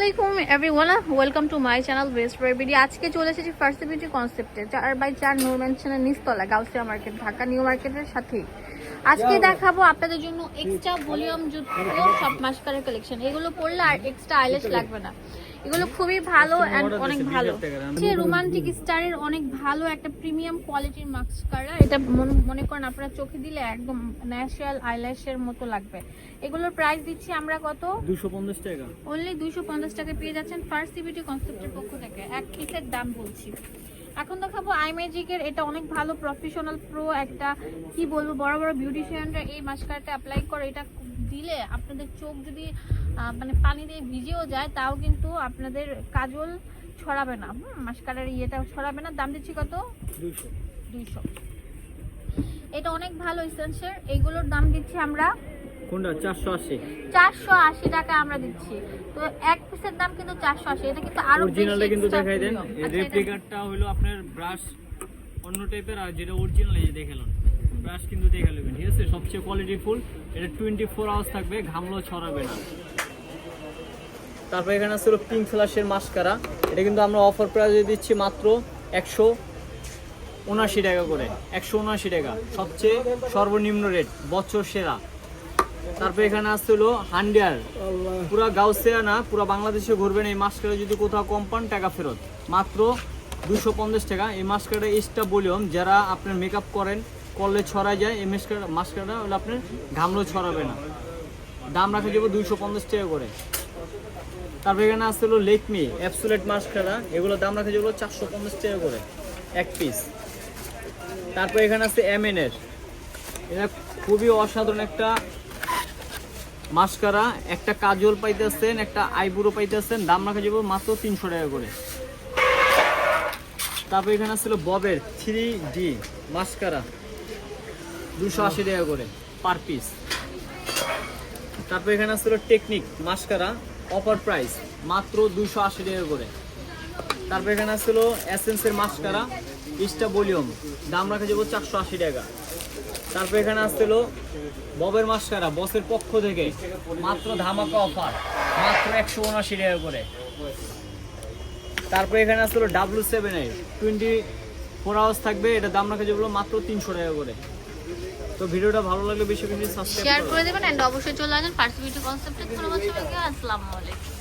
আলাইকুম everyone welcome to my channel West BD আজকে চলে এসেছি ফার্স্ট বিউটি কনসেপ্টে চার বাই চার নূর ম্যানশনের নিচতলা গাউসিয়া মার্কেট ঢাকা নিউ মার্কেটের সাথেই। আজকে দেখাবো আপনাদের জন্য এক্সট্রা ভলিউম যুক্ত সব মাস্কারের কালেকশন এগুলো পরলে আর এক্সট্রা আইলেশ লাগবে না। এগুলো খুবই ভালো অ্যান্ড অনেক ভালো। যে রোমান্টিক স্টারের অনেক ভালো একটা প্রিমিয়াম কোয়ালিটির মাস্কারা এটা মনে- করেন আপনারা চোখে দিলে একদম ন্যাচারাল আইল্যাশের মতো লাগবে। এগুলোর প্রাইস দিচ্ছি আমরা কত? দুশো পঞ্চাশ টাকা। অনলি দুইশো পঞ্চাশ টাকা পেয়ে যাচ্ছেন ফার্স্ট সিবিটি কনসেপ্টের পক্ষ থেকে। এক পিসের দাম বলছি। এখন দেখাবো আই ম্যাজিকের এটা অনেক ভালো প্রফেশনাল প্রো একটা কি বলব বড় বড় বিউটিশিয়ানরা এই মাস্কারাটা অ্যাপ্লাই করে এটা দিলে আপনাদের চোখ যদি মানে পানি দিয়ে ভিজেও যায় তাও কিন্তু আপনাদের কাজল ছড়াবে না। মাস্কারার ইয়েটা ছড়াবে না। দাম দিচ্ছি কত? দুইশো। এটা অনেক ভালো ইসেন্সের এইগুলোর দাম দিচ্ছি আমরা কোনটা? চারশো আশি। চারশো আশি টাকা আমরা দিচ্ছি। তো এক পিসের দাম কিন্তু চারশো আশি। এটা কিন্তু আরও অরিজিনালটা কিন্তু দেখাই দেন। আচ্ছা, এটা- হলো আপনার ব্রাশ অন্য টাইপের আর যেটা অরিজিনাল এই দেখালাম ব্রাশ কিন্তু দেখে নেবেন ঠিক আছে? সবচেয়ে কোয়ালিটি ফুল এটা টোয়েন্টি ফোর আওয়ার্স থাকবে ঘামলো ছড়াবে না। তারপর এখানে আছে পিঙ্ক ফ্লাশের মাস্কারা এটা কিন্তু আমরা অফার প্রাইসে দিচ্ছি মাত্র একশো উনআশি টাকা করে। একশো উনআশি টাকা। সবচেয়ে সর্বনিম্ন রেট বছর সেরা। তারপর এখানে আসছিল হান্ডিয়ার। পুরা গাউসিয়া না পুরা বাংলাদেশে ঘুরবেন এই মাস্কারে যদি কোথাও কম পান টাকা ফেরত। মাত্র দুশো পঞ্চাশ টাকা। এই মাস্কারটা এক্সট্রা ভলিউম যারা আপনার মেকআপ করেন করলে ছড়ায় যায় এই মাস্কার মাস্কারটা হলে আপনার ঘামলো ছড়াবে না। দাম রাখা যাবে দুইশো পঞ্চাশ টাকা করে। তারপর এখানে আসছিল লেকমি অ্যাপসুলেট মাস্কারা এগুলো দাম রাখা যাবে চারশো পঞ্চাশ টাকা করে এক পিস তারপর এখানে আছে এম এর এটা খুবই অসাধারণ একটা মাস্কারা, একটা কাজল পাইতেছেন, একটা আইবুড়ো পাইতেছেন, দাম রাখা যাবে মাত্র তিনশো টাকা করে। তারপর এখানে ছিল ববের থ্রি ডি মাস্কারা, দুশো আশি টাকা করে পার পিস। তারপর এখানে ছিল টেকনিক মাস্কারা, অফার প্রাইস মাত্র দুশো আশি টাকা করে। তারপর এখানে ছিল এসেন্সের মাস্কারা, ইস্টা ভলিউম, দাম রাখা যাবে চারশো আশি টাকা। তারপর এখানে আসছিল ববের মাস্কারা বসের পক্ষ থেকে। মাত্র ধামাকা অফার মাত্র একশো উনআশি টাকা করে। তারপর এখানে আসছিল ডাব্লু সেভেন এর টোয়েন্টি ফোর আওয়ার্স থাকবে এটা দাম রাখা যেগুলো মাত্র তিনশো টাকা করে। তো ভিডিওটা ভালো লাগলে বেশি বেশি শেয়ার সাবস্ক্রাইব করে। দেবেন এন্ড অবশ্যই চলে আসেন ফার্স্ট ভিডিও কনসেপ্টে ধন্যবাদ সবাইকে আসসালামু আলাইকুম।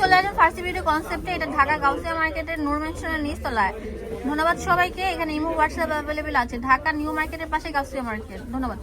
চলে আসেন ফার্স্ট ভিডিও কনসেপ্টে এটা ঢাকা গাউসিয়া মার্কেটের নূর ম্যানশনের নিচতলায়। ধন্যবাদ সবাইকে। এখানে ইমো হোয়াটসঅ্যাপ অ্যাভেলেবেল আছে। ঢাকা নিউ মার্কেটের পাশে গাছুয়া মার্কেট। ধন্যবাদ।